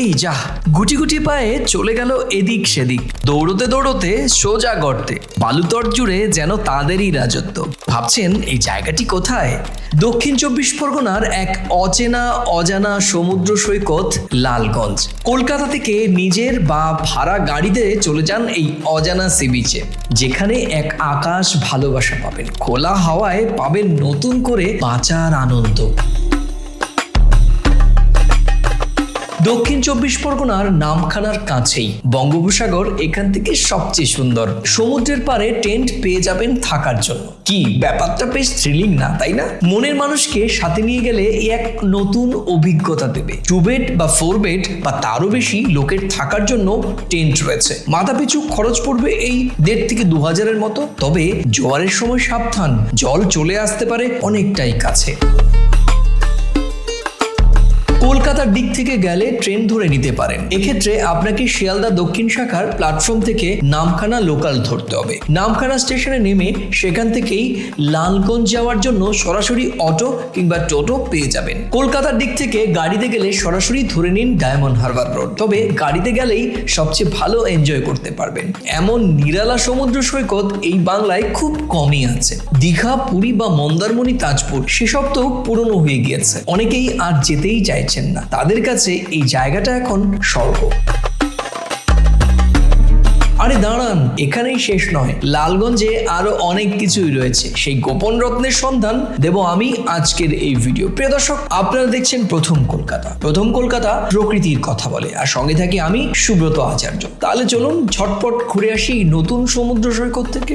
এই যা, গুটি গুটি পায়ে চলে গেল এদিক সেদিক। দৌড়তে দৌড়তে সোজা গর্তে, বালুতর জুড়ে যেন তাদেরই রাজত্ব। ভাবছেন, এই জায়গাটি কোথায়? দক্ষিণ চব্বিশ পরগনার এক অচেনা, অজানা সমুদ্র সৈকত, লালগঞ্জ। কলকাতা থেকে নিজের বা ভাড়া গাড়িতে চলে যান এই অজানা সি বিচে, যেখানে এক আকাশ ভালোবাসা পাবেন। খোলা হাওয়ায় পাবেন নতুন করে বাঁচার আনন্দ। দক্ষিণ চব্বিশ পরগনার নামখানার কাছেই। বঙ্গোপসাগর এখান থেকে সবচেয়ে সুন্দর। সমুদ্রের পারে টেন্ট পেয়ে যাবেন থাকার জন্য। কি ব্যাপারটা বেশ থ্রিলিং না, তাই না? মনের মানুষকে সাথে নিয়ে গেলে এক নতুন অভিজ্ঞতা দেবে। টু বেড বা ফোর বেড বা তারও বেশি লোকের থাকার জন্য টেন্ট রয়েছে। মাথাপিছু খরচ পড়বে এই দেড় থেকে দু হাজারের মতো। তবে জোয়ারের সময় সাবধান। জল চলে আসতে পারে অনেকটাই কাছে। কলকাতার দিক থেকে গেলে ট্রেন ধরে নিতে পারেন। এক্ষেত্রে আপনাকে শিয়ালদা দক্ষিণ শাখার প্ল্যাটফর্ম থেকে নামখানা লোকাল ধরতে হবে। নামখানা স্টেশনে নেমে সেখান থেকেই লালগঞ্জ যাওয়ার জন্য সরাসরি অটো কিংবা টোটো পেয়ে যাবেন। কলকাতার দিক থেকে গাড়িতে গেলে সরাসরি ধরে নিন ডায়মন্ড হারবার রোড তবে গাড়িতে গেলেই সবচেয়ে ভালো এনজয় করতে পারবেন। এমন নিরালা সমুদ্র সৈকত এই বাংলায় খুব কমই আছে। দীঘা, পুরী বা মন্দারমণি, তাজপুর, সেসব তো পুরনো হয়ে গিয়েছে। অনেকেই আর যেতেই চাইছেন না। তাদের কাছে এই জায়গাটা এখন স্বর্গ আরে দাঁড়ান, এখানেই শেষ নয়। লালগঞ্জে আরও অনেক কিছুই রয়েছে। সেই গোপন রত্নের সন্ধান দেব আমি আজকের এই ভিডিও। প্রিয় দর্শক, আপনারা দেখছেন প্রথম কলকাতা। প্রথম কলকাতা প্রকৃতির কথা বলে। আর সঙ্গে থাকি আমি সুব্রত আচার্য। তাহলে চলুন ঝটপট ঘুরে আসি নতুন সমুদ্র সৈকত থেকে।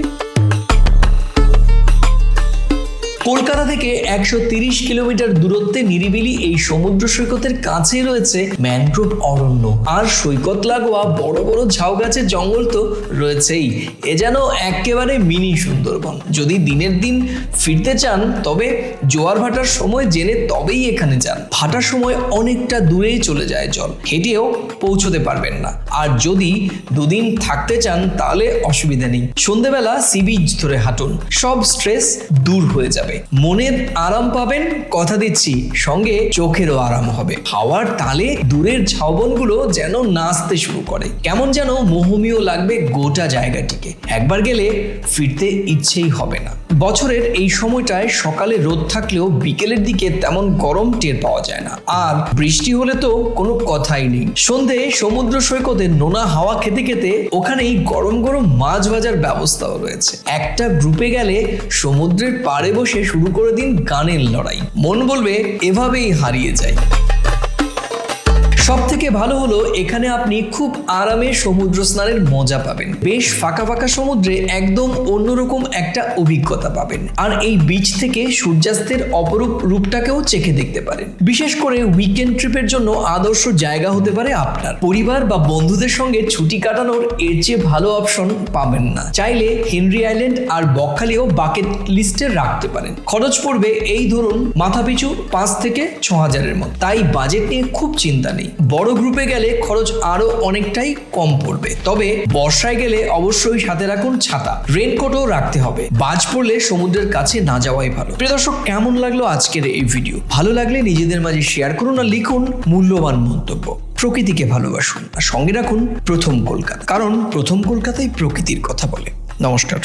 কলকাতা থেকে একশো কিলোমিটার দূরত্বে নিরিবিলি এই সমুদ্র সৈকতের কাছে রয়েছে ম্যানগ্রোভ অরণ্য। আর সৈকত লাগোয়া বড় বড় ঝাউ গাছের জঙ্গল তো রয়েছেই। এ যেন একেবারে মিনি সুন্দরবন। যদি দিনের দিন ফিরতে চান, তবে জোয়ার ভাটার সময় জেনে তবেই এখানে যান। ভাটার সময় অনেকটা দূরেই চলে যায় জল। হেঁটেও পৌঁছতে পারবেন না। আর যদি দুদিন থাকতে চান, তাহলে অসুবিধা নেই। সন্ধেবেলা সি বিচ ধরে হাঁটুন। সব স্ট্রেস দূর হয়ে যাবে। মনের আরাম পাবেন, কথা দিচ্ছি, সঙ্গে চোখেরও আরাম হবে। হাওয়ার তালে দূরের ঝাউবনগুলো যেন নাচতে শুরু করে। কেমন যেন মোহমীয় লাগবে গোটা জায়গাটিকে। একবার গেলে ফিরতে ইচ্ছেই হবে না। বছরের এই সময়টায় সকালে রোদ থাকলেও বিকেলের দিকে তেমন গরম টের পাওয়া যায় না। আর বৃষ্টি হলে তো কোনো কথাই নেই। সন্ধে সমুদ্র সৈকতে নোনা হাওয়া খেতে খেতে ওখানেই গরম গরম মাছ ভাজার ব্যবস্থাও রয়েছে। একটা গ্রুপে গেলে সমুদ্রের পাড়ে বসে শুরু করে দিন গানের লড়াই। মন বলবে এভাবেই হারিয়ে যায়। সব থেকে ভালো হলো, এখানে আপনি খুব আরামে সমুদ্র স্নানের মজা পাবেন। বেশ ফাঁকা ফাঁকা সমুদ্রে একদম অন্যরকম একটা অভিজ্ঞতা পাবেন। আর এই বিচ থেকে সূর্যাস্তের অপরূপ রূপটাকেও চেখে দেখতে পারেন। বিশেষ করে উইকেন্ড ট্রিপের জন্য আদর্শ জায়গা হতে পারে আপনার। পরিবার বা বন্ধুদের সঙ্গে ছুটি কাটানোর এর চেয়ে ভালো অপশন পাবেন না। চাইলে হেনরি আইল্যান্ড আর বকখালিও বাকেট লিস্টে রাখতে পারেন। খরচ পড়বে এই ধরুন মাথাপিছু পাঁচ থেকে ছ হাজারের মতো। তাই বাজেট নিয়ে খুব চিন্তা নেই। বড় গ্রুপে গেলে খরচ আরও অনেকটাই কম পড়বে। তবে বর্ষায় গেলে অবশ্যই সাথে রাখুন ছাতা। রেনকোটও রাখতে হবে। বাজ পড়লে সমুদ্রের কাছে না যাওয়াই ভালো। প্রিয় দর্শক, কেমন লাগল আজকের এই ভিডিও ভালো লাগলে নিজেদের মাঝে শেয়ার করুন আর লিখুন মূল্যবান মন্তব্য। প্রকৃতিকে ভালোবাসুন। আর সঙ্গে রাখুন প্রথম কলকাতা। কারণ প্রথম কলকাতায় প্রকৃতির কথা বলে। নমস্কার।